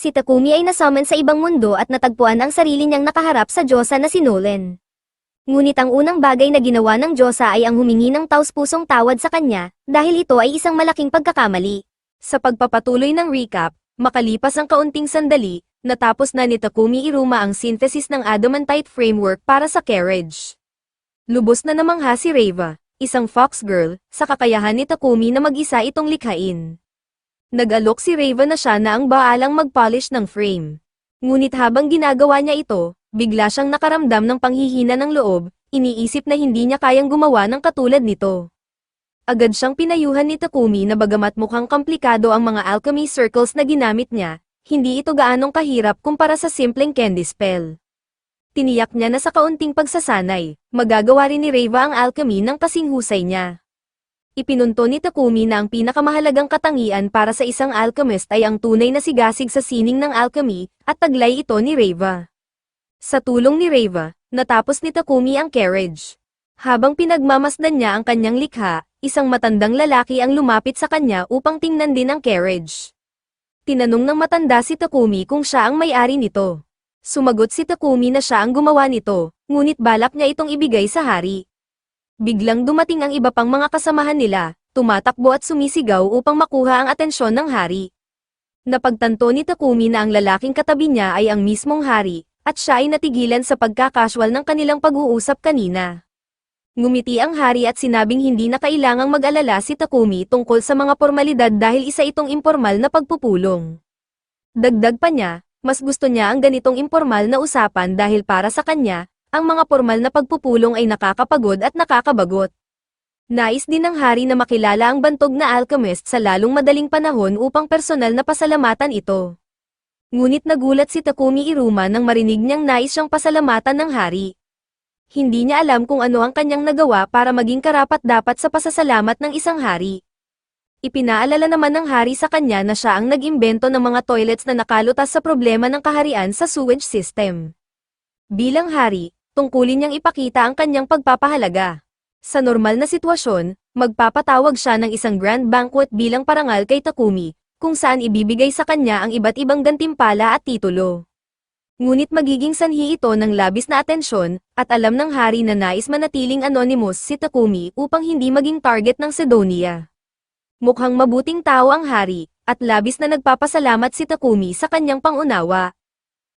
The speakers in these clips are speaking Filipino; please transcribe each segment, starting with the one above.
Si Takumi ay nasummon sa ibang mundo at natagpuan ang sarili niyang nakaharap sa Diyosa na si Nolan. Ngunit ang unang bagay na ginawa ng Diyosa ay ang humingi ng taus-pusong tawad sa kanya, dahil ito ay isang malaking pagkakamali. Sa pagpapatuloy ng recap, makalipas ang kaunting sandali, natapos na ni Takumi Iruma ang synthesis ng adamantite framework para sa carriage. Lubos na namangha si Reva, isang fox girl, sa kakayahan ni Takumi na mag-isa itong likhain. Nag-alok si Reva na siya na ang baalang mag-polish ng frame. Ngunit habang ginagawa niya ito, bigla siyang nakaramdam ng panghihina ng loob, iniisip na hindi niya kayang gumawa ng katulad nito. Agad siyang pinayuhan ni Takumi na bagamat mukhang komplikado ang mga alchemy circles na ginamit niya, hindi ito gaanong kahirap kumpara sa simpleng candy spell. Tiniyak niya na sa kaunting pagsasanay, magagawa rin ni Reva ang alchemy ng kasing husay niya. Ipinunto ni Takumi na ang pinakamahalagang katangian para sa isang alchemist ay ang tunay na sigasig sa sining ng alchemy, at taglay ito ni Reva. Sa tulong ni Reva, natapos ni Takumi ang carriage. Habang pinagmamasdan niya ang kanyang likha, isang matandang lalaki ang lumapit sa kanya upang tingnan din ang carriage. Tinanong ng matanda si Takumi kung siya ang may-ari nito. Sumagot si Takumi na siya ang gumawa nito, ngunit balak niya itong ibigay sa hari. Biglang dumating ang iba pang mga kasamahan nila, tumatakbo at sumisigaw upang makuha ang atensyon ng hari. Napagtanto ni Takumi na ang lalaking katabi niya ay ang mismong hari, at siya ay natigilan sa pagkakaswal ng kanilang pag-uusap kanina. Ngumiti ang hari at sinabing hindi na kailangang mag-alala si Takumi tungkol sa mga formalidad dahil isa itong impormal na pagpupulong. Dagdag pa niya, mas gusto niya ang ganitong impormal na usapan dahil para sa kanya, ang mga formal na pagpupulong ay nakakapagod at nakakabagot. Nais din ng hari na makilala ang bantog na alchemist sa lalong madaling panahon upang personal na pasalamatan ito. Ngunit nagulat si Takumi Iruma nang marinig niyang nais siyang pasalamatan ng hari. Hindi niya alam kung ano ang kanyang nagawa para maging karapat-dapat sa pasasalamat ng isang hari. Ipinaalala naman ng hari sa kanya na siya ang nag-imbento ng mga toilets na nakalutas sa problema ng kaharian sa sewage system. Bilang hari, tungkulin niyang ipakita ang kanyang pagpapahalaga. Sa normal na sitwasyon, magpapatawag siya ng isang grand banquet bilang parangal kay Takumi, kung saan ibibigay sa kanya ang iba't ibang gantimpala at titulo. Ngunit magiging sanhi ito ng labis na atensyon, at alam ng hari na nais manatiling anonymous si Takumi upang hindi maging target ng Sedonia. Mukhang mabuting tao ang hari, at labis na nagpapasalamat si Takumi sa kanyang pangunawa.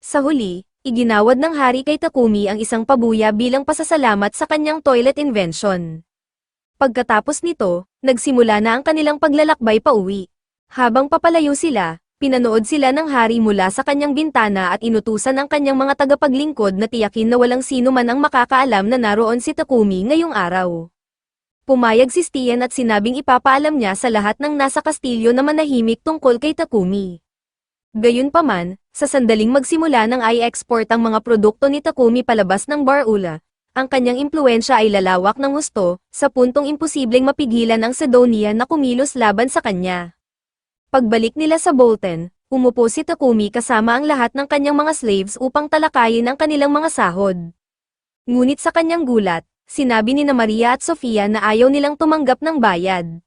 Sa huli, iginawad ng hari kay Takumi ang isang pabuya bilang pasasalamat sa kanyang toilet invention. Pagkatapos nito, nagsimula na ang kanilang paglalakbay pa uwi. Habang papalayo sila, pinanood sila ng hari mula sa kanyang bintana at inutusan ang kanyang mga tagapaglingkod na tiyakin na walang sino man ang makakaalam na naroon si Takumi ngayong araw. Pumayag si Stian at sinabing ipapaalam niya sa lahat ng nasa kastilyo na manahimik tungkol kay Takumi. Gayunpaman, sa sandaling magsimula ng i-export ang mga produkto ni Takumi palabas ng Bar Ula, ang kanyang impluensya ay lalawak ng gusto, sa puntong imposibleng mapigilan ang Sedonia na kumilos laban sa kanya. Pagbalik nila sa Bolton, umupo si Takumi kasama ang lahat ng kanyang mga slaves upang talakayin ang kanilang mga sahod. Ngunit sa kanyang gulat, sinabi ni na Maria at Sofia na ayaw nilang tumanggap ng bayad.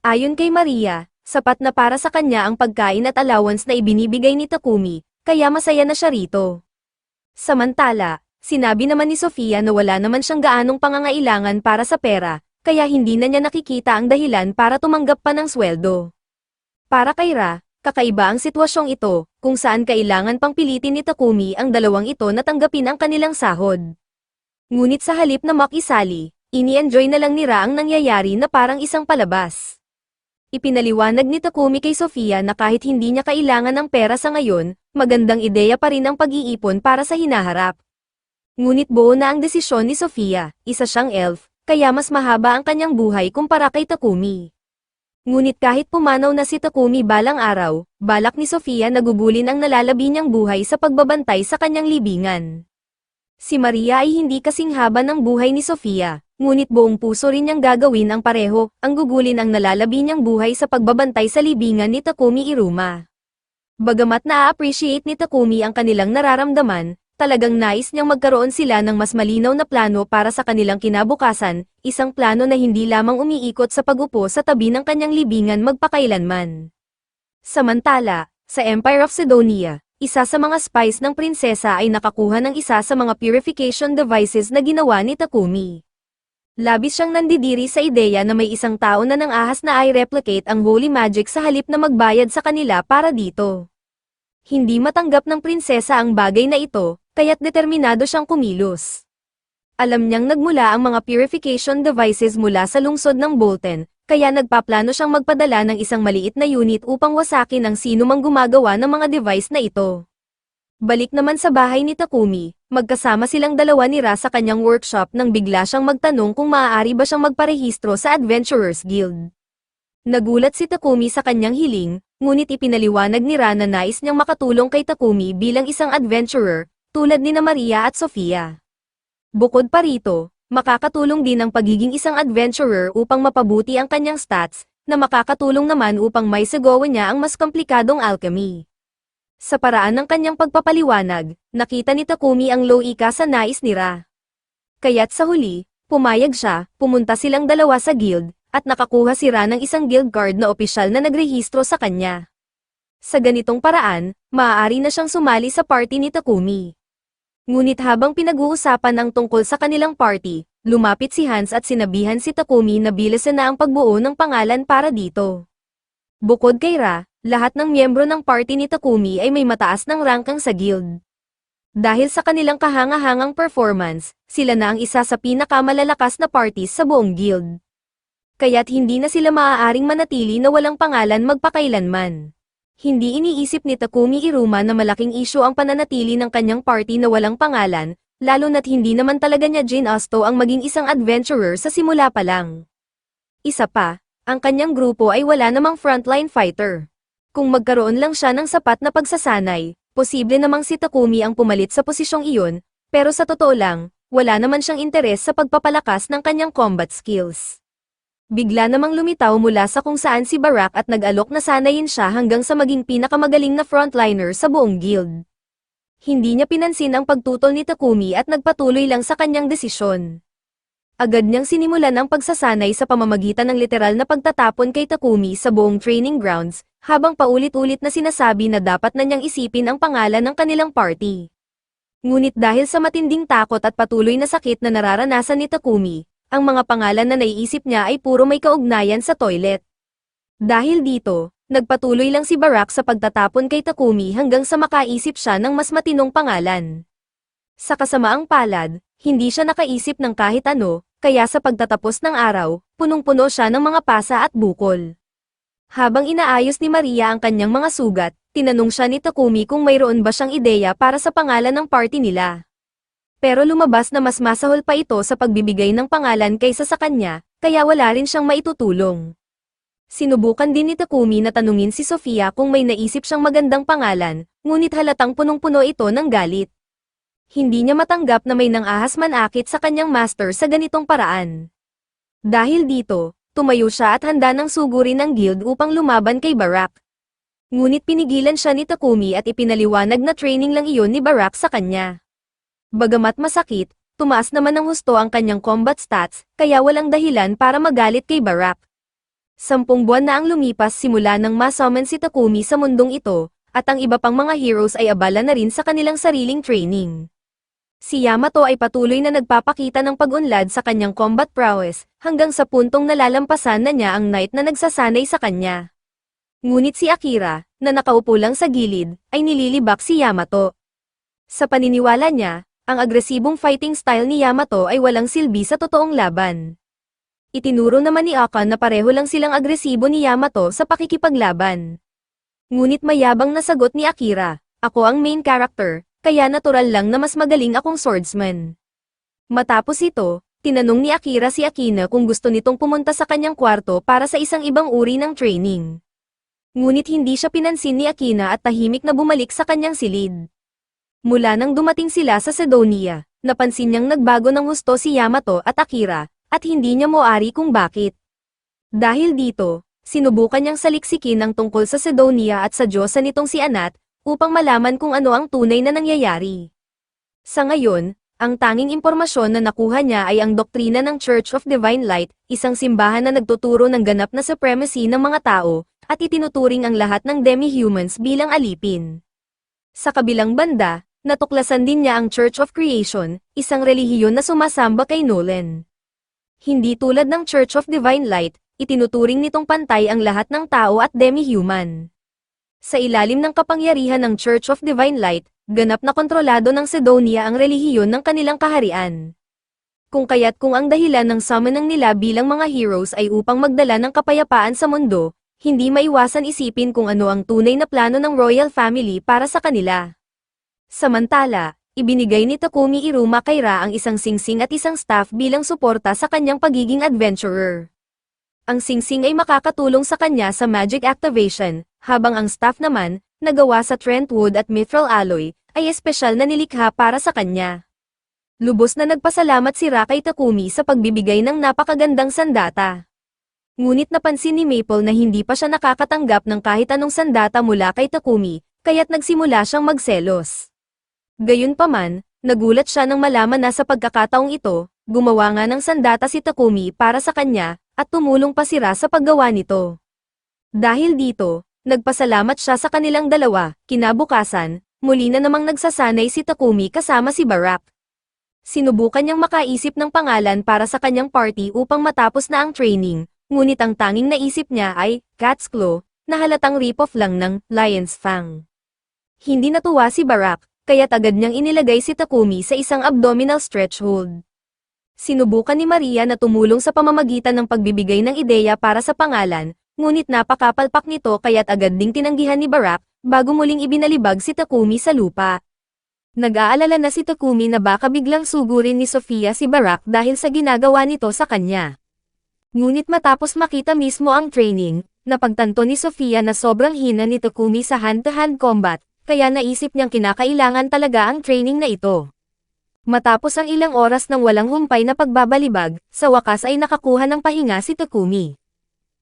Ayon kay Maria, sapat na para sa kanya ang pagkain at allowance na ibinibigay ni Takumi, kaya masaya na siya rito. Samantala, sinabi naman ni Sofia na wala naman siyang gaanong pangangailangan para sa pera, kaya hindi na niya nakikita ang dahilan para tumanggap pa ng sweldo. Para kay Ra, kakaiba ang sitwasyong ito, kung saan kailangan pang pilitin ni Takumi ang dalawang ito na tanggapin ang kanilang sahod. Ngunit sa halip na makisali, ini-enjoy na lang ni Ra ang nangyayari na parang isang palabas. Ipinaliwanag ni Takumi kay Sofia na kahit hindi niya kailangan ng pera sa ngayon, magandang ideya pa rin ang pag-iipon para sa hinaharap. Ngunit buo na ang desisyon ni Sofia, isa siyang elf, kaya mas mahaba ang kanyang buhay kumpara kay Takumi. Ngunit kahit pumanaw na si Takumi balang araw, balak ni Sofia na gugulin ang nalalabi niyang buhay sa pagbabantay sa kanyang libingan. Si Maria ay hindi kasing haba ng buhay ni Sofia, ngunit buong puso rin niyang gagawin ang pareho, ang gugulin ang nalalabi niyang buhay sa pagbabantay sa libingan ni Takumi Iruma. Bagamat na-appreciate ni Takumi ang kanilang nararamdaman, talagang nais niyang magkaroon sila ng mas malinaw na plano para sa kanilang kinabukasan, isang plano na hindi lamang umiikot sa pagupo sa tabi ng kanyang libingan magpakailanman. Samantala, Sa Empire of Sidonia, isa sa mga spies ng prinsesa ay nakakuha ng isa sa mga purification devices na ginawa ni Takumi. Labis siyang nandidiri sa ideya na may isang tao na nang ahas na ay replicate ang holy magic sa halip na magbayad sa kanila para dito. Hindi matanggap ng prinsesa ang bagay na ito, kaya't determinado siyang kumilos. Alam niyang nagmula ang mga purification devices mula sa lungsod ng Bolton, kaya nagpaplano siyang magpadala ng isang maliit na unit upang wasakin ang sino mang gumagawa ng mga device na ito. Balik naman sa bahay ni Takumi, magkasama silang dalawa ni Ra sa kanyang workshop nang bigla siyang magtanong kung maaari ba siyang magparehistro sa Adventurers Guild. Nagulat si Takumi sa kanyang hiling, ngunit ipinaliwanag ni Ra na nais niyang makatulong kay Takumi bilang isang adventurer, tulad ni na Maria at Sofia. Bukod pa rito, makakatulong din ang pagiging isang adventurer upang mapabuti ang kanyang stats, na makakatulong naman upang may sagawa niya ang mas komplikadong alchemy. Sa paraan ng kanyang pagpapaliwanag, nakita ni Takumi ang low ika sa nais ni Ra. Kaya't sa huli, pumayag siya, pumunta silang dalawa sa guild, at nakakuha si Ra ng isang guild guard na opisyal na nagrehistro sa kanya. Sa ganitong paraan, maaari na siyang sumali sa party ni Takumi. Ngunit habang pinag-uusapan ang tungkol sa kanilang party, lumapit si Hans at sinabihan si Takumi na bilisan na ang pagbuo ng pangalan para dito. Bukod kay Ra, lahat ng miyembro ng party ni Takumi ay may mataas ng rangkang sa guild. Dahil sa kanilang kahanga-hangang performance, sila na ang isa sa pinakamalalakas na parties sa buong guild. Kaya't hindi na sila maaaring manatili na walang pangalan magpakailanman. Hindi iniisip ni Takumi Iruma na malaking isyo ang pananatili ng kanyang party na walang pangalan, lalo na't hindi naman talaga niya Jane Austo ang maging isang adventurer sa simula pa lang. Isa pa, ang kanyang grupo ay wala namang frontline fighter. Kung magkaroon lang siya ng sapat na pagsasanay, posible namang si Takumi ang pumalit sa posisyong iyon, pero sa totoo lang, wala naman siyang interes sa pagpapalakas ng kanyang combat skills. Bigla namang lumitaw mula sa kung saan si Barak at nag-alok na sanayin siya hanggang sa maging pinakamagaling na frontliner sa buong guild. Hindi niya pinansin ang pagtutol ni Takumi at nagpatuloy lang sa kanyang desisyon. Agad niyang sinimulan ang pagsasanay sa pamamagitan ng literal na pagtatapon kay Takumi sa buong training grounds, habang paulit-ulit na sinasabi na dapat na niyang isipin ang pangalan ng kanilang party. Ngunit dahil sa matinding takot at patuloy na sakit na nararanasan ni Takumi, ang mga pangalan na naiisip niya ay puro may kaugnayan sa toilet. Dahil dito, nagpatuloy lang si Barak sa pagtatapon kay Takumi hanggang sa makaisip siya ng mas matinong pangalan. Sa kasamaang palad, hindi siya nakaisip ng kahit ano, kaya sa pagtatapos ng araw, punong-puno siya ng mga pasa at bukol. Habang inaayos ni Maria ang kanyang mga sugat, tinanong siya ni Takumi kung mayroon ba siyang ideya para sa pangalan ng party nila. Pero lumabas na mas masahol pa ito sa pagbibigay ng pangalan kaysa sa kanya, kaya wala rin siyang maitutulong. Sinubukan din ni Takumi na tanungin si Sofia kung may naisip siyang magandang pangalan, ngunit halatang punong-puno ito ng galit. Hindi niya matanggap na may nang-ahas manakit sa kanyang master sa ganitong paraan. Dahil dito, tumayo siya at handa ng sugurin ng guild upang lumaban kay Barak. Ngunit pinigilan siya ni Takumi at ipinaliwanag na training lang iyon ni Barak sa kanya. Bagamat masakit, tumaas naman ng husto ang kanyang combat stats, kaya walang dahilan para magalit kay Barak. Sampung buwan na ang lumipas simula nang masummon si Takumi sa mundong ito, at ang iba pang mga heroes ay abala na rin sa kanilang sariling training. Si Yamato ay patuloy na nagpapakita ng pag-unlad sa kanyang combat prowess, hanggang sa puntong nalalampasan na niya ang knight na nagsasanay sa kanya. Ngunit si Akira, na nakaupo lang sa gilid, ay nililibak si Yamato. Sa paniniwala niya, ang agresibong fighting style ni Yamato ay walang silbi sa totoong laban. Itinuro naman ni Akan na pareho lang silang agresibo ni Yamato sa pakikipaglaban. Ngunit mayabang na sagot ni Akira, ako ang main character, kaya natural lang na mas magaling akong swordsman. Matapos ito, tinanong ni Akira si Akina kung gusto nitong pumunta sa kanyang kwarto para sa isang ibang uri ng training. Ngunit hindi siya pinansin ni Akina at tahimik na bumalik sa kanyang silid. Mula nang dumating sila sa Sedonia, napansin niyang nagbago ng husto si Yamato at Akira, at hindi niya moari kung bakit. Dahil dito, sinubukan niyang saliksikin ang tungkol sa Sedonia at sa Diyosa nitong si Anat, upang malaman kung ano ang tunay na nangyayari. Sa ngayon, ang tanging impormasyon na nakuha niya ay ang doktrina ng Church of Divine Light, isang simbahan na nagtuturo ng ganap na supremacy ng mga tao, at itinuturing ang lahat ng demi-humans bilang alipin. Sa kabilang banda, natuklasan din niya ang Church of Creation, isang relihiyon na sumasamba kay Nolan. Hindi tulad ng Church of Divine Light, itinuturing nitong pantay ang lahat ng tao at demi-human. Sa ilalim ng kapangyarihan ng Church of Divine Light, ganap na kontrolado ng Sedonia ang relihiyon ng kanilang kaharian. Kung kaya't kung ang dahilan ng summoning nila bilang mga heroes ay upang magdala ng kapayapaan sa mundo, hindi maiwasan isipin kung ano ang tunay na plano ng royal family para sa kanila. Samantala, ibinigay ni Takumi Iruma kay Ra ang isang singsing at isang staff bilang suporta sa kanyang pagiging adventurer. Ang singsing ay makakatulong sa kanya sa magic activation, habang ang staff naman, nagawa sa Trentwood at Mithril alloy, ay espesyal na nilikha para sa kanya. Lubos na nagpasalamat si Ra kay Takumi sa pagbibigay ng napakagandang sandata. Ngunit napansin ni Maple na hindi pa siya nakakatanggap ng kahit anong sandata mula kay Takumi, kaya't nagsimula siyang magselos. Gayunpaman, nagulat siya nang malaman na sa pagkakataong ito, gumawa nga ng sandata si Takumi para sa kanya, at tumulong pa si Ra sa paggawa nito. Dahil dito, nagpasalamat siya sa kanilang dalawa, kinabukasan, muli na namang nagsasanay si Takumi kasama si Barak. Sinubukan niyang makaisip ng pangalan para sa kanyang party upang matapos na ang training, ngunit ang tanging naisip niya ay, Cat's Claw, na halatang rip-off lang ng Lion's Fang. Hindi natuwa si Barak, kaya agad niyang inilagay si Takumi sa isang abdominal stretch hold. Sinubukan ni Maria na tumulong sa pamamagitan ng pagbibigay ng ideya para sa pangalan, ngunit napakapalpak nito kaya't agad ding tinanggihan ni Barak, bago muling ibinalibag si Takumi sa lupa. Nag-aalala na si Takumi na baka biglang sugurin ni Sofia si Barak dahil sa ginagawa nito sa kanya. Ngunit matapos makita mismo ang training, napagtanto ni Sofia na sobrang hina ni Takumi sa hand-to-hand combat, kaya naisip niyang kinakailangan talaga ang training na ito. Matapos ang ilang oras ng walang humpay na pagbabalibag, sa wakas ay nakakuha ng pahinga si Takumi.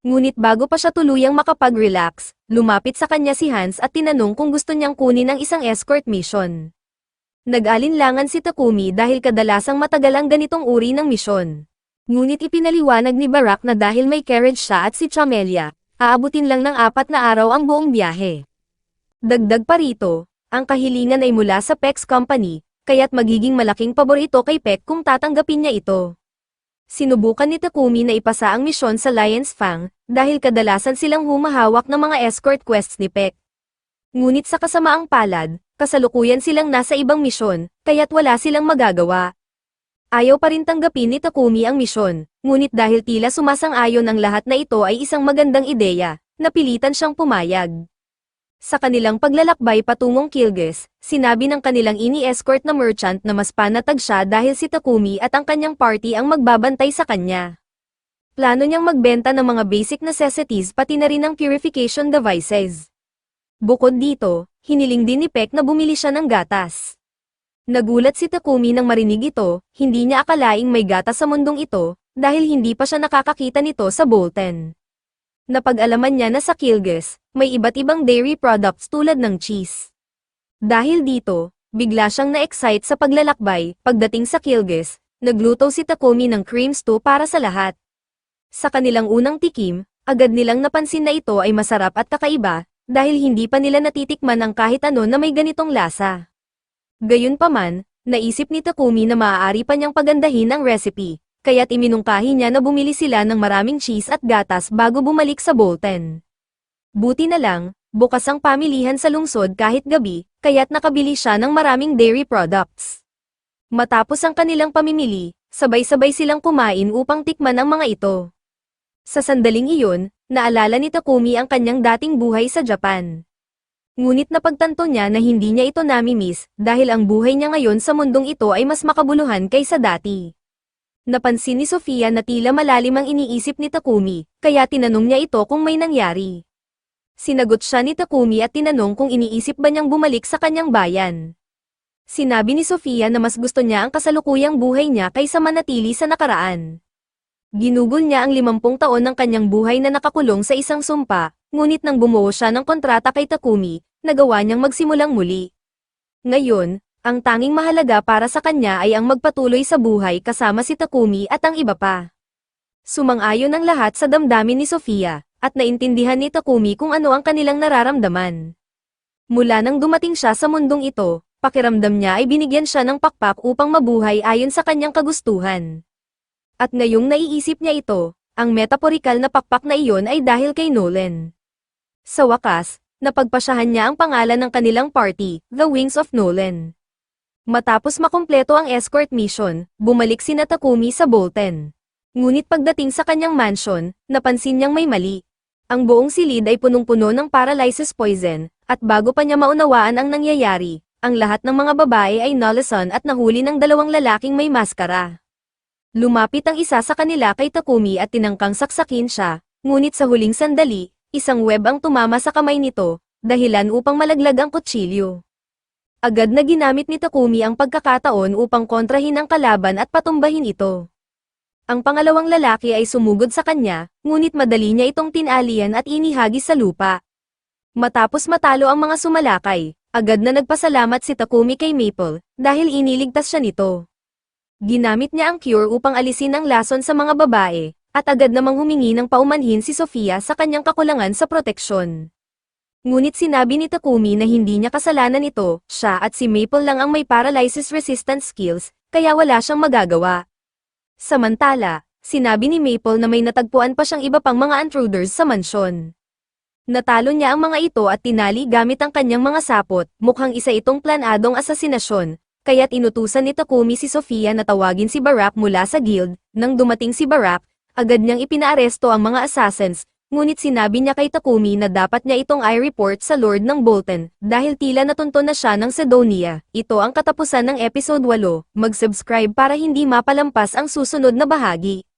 Ngunit bago pa siya tuluyang makapag-relax, lumapit sa kanya si Hans at tinanong kung gusto niyang kunin ang isang escort mission. Nag-alinlangan si Takumi dahil kadalasang matagal ang ganitong uri ng misyon. Ngunit ipinaliwanag ni Barak na dahil may carriage siya at si Chamelia, aabutin lang ng apat na araw ang buong biyahe. Dagdag pa rito, ang kahilingan ay mula sa Pex Company, kaya't magiging malaking paborito kay Peck kung tatanggapin niya ito. Sinubukan ni Takumi na ipasa ang misyon sa Lion's Fang, dahil kadalasan silang humahawak ng mga escort quests ni Peck. Ngunit sa kasamaang palad, kasalukuyan silang nasa ibang misyon, kaya't wala silang magagawa. Ayaw pa rin tanggapin ni Takumi ang misyon, ngunit dahil tila sumasang-ayon ang lahat na ito ay isang magandang ideya, napilitan siyang pumayag. Sa kanilang paglalakbay patungong Kilgis, sinabi ng kanilang ini-escort na merchant na mas panatag siya dahil si Takumi at ang kanyang party ang magbabantay sa kanya. Plano niyang magbenta ng mga basic necessities pati na rin ng purification devices. Bukod dito, hiniling din ni Peck na bumili siya ng gatas. Nagulat si Takumi nang marinig ito, hindi niya akalaing may gatas sa mundong ito, dahil hindi pa siya nakakakita nito sa Bolton. Napag-alaman niya na sa Kilgis, may iba't ibang dairy products tulad ng cheese. Dahil dito, bigla siyang na-excite sa paglalakbay, pagdating sa Kilgis, nagluto si Takumi ng cream stew para sa lahat. Sa kanilang unang tikim, agad nilang napansin na ito ay masarap at kakaiba, dahil hindi pa nila natitikman ang kahit ano na may ganitong lasa. Gayunpaman, naisip ni Takumi na maaari pa niyang pagandahin ang recipe, kaya't iminungkahi niya na bumili sila ng maraming cheese at gatas bago bumalik sa Bolton. Buti na lang, bukas ang pamilihan sa lungsod kahit gabi, kaya't nakabili siya ng maraming dairy products. Matapos ang kanilang pamimili, sabay-sabay silang kumain upang tikman ang mga ito. Sa sandaling iyon, naalala ni Takumi ang kanyang dating buhay sa Japan. Ngunit napagtanto niya na hindi niya ito nami-miss dahil ang buhay niya ngayon sa mundong ito ay mas makabuluhan kaysa dati. Napansin ni Sofia na tila malalim ang iniisip ni Takumi, kaya tinanong niya ito kung may nangyari. Sinagot siya ni Takumi at tinanong kung iniisip ba niyang bumalik sa kanyang bayan. Sinabi ni Sofia na mas gusto niya ang kasalukuyang buhay niya kaysa manatili sa nakaraan. Ginugol niya ang limampung taon ng kanyang buhay na nakakulong sa isang sumpa, ngunit nang bumuo siya ng kontrata kay Takumi, nagawa niyang magsimulang muli. Ngayon, ang tanging mahalaga para sa kanya ay ang magpatuloy sa buhay kasama si Takumi at ang iba pa. Sumang-ayon ang lahat sa damdamin ni Sofia, at naintindihan ni Takumi kung ano ang kanilang nararamdaman. Mula nang dumating siya sa mundong ito, pakiramdam niya ay binigyan siya ng pakpak upang mabuhay ayon sa kanyang kagustuhan. At ngayong naiisip niya ito, ang metaporikal na pakpak na iyon ay dahil kay Nolan. Sa wakas, napagpasyahan niya ang pangalan ng kanilang party, The Wings of Nolan. Matapos makumpleto ang escort mission, bumalik si Takumi sa Bolton. Ngunit pagdating sa kanyang mansion, napansin niyang may mali. Ang buong silid ay punong-puno ng paralysis poison, at bago pa niya maunawaan ang nangyayari, ang lahat ng mga babae ay nalason at nahuli ng dalawang lalaking may maskara. Lumapit ang isa sa kanila kay Takumi at tinangkang saksakin siya, ngunit sa huling sandali, isang web ang tumama sa kamay nito, dahilan upang malaglag ang kutsilyo. Agad na ginamit ni Takumi ang pagkakataon upang kontrahin ang kalaban at patumbahin ito. Ang pangalawang lalaki ay sumugod sa kanya, ngunit madali niya itong tinalian at inihagis sa lupa. Matapos matalo ang mga sumalakay, agad na nagpasalamat si Takumi kay Maple, dahil iniligtas siya nito. Ginamit niya ang cure upang alisin ang lason sa mga babae, at agad namang humingi ng paumanhin si Sofia sa kanyang kakulangan sa proteksyon. Ngunit sinabi ni Takumi na hindi niya kasalanan ito, siya at si Maple lang ang may paralysis resistant skills, kaya wala siyang magagawa. Samantala, sinabi ni Maple na may natagpuan pa siyang iba pang mga intruders sa mansyon. Natalo niya ang mga ito at tinali gamit ang kanyang mga sapot, mukhang isa itong planadong asasinasyon, kaya't inutusan ni Takumi si Sofia na tawagin si Barak mula sa guild, nang dumating si Barak, agad niyang ipinaaresto ang mga assassins, ngunit sinabi niya kay Takumi na dapat niya itong i-report sa Lord ng Bolton, dahil tila natunto na siya ng Sedonia. Ito ang katapusan ng episode 8, mag-subscribe para hindi mapalampas ang susunod na bahagi.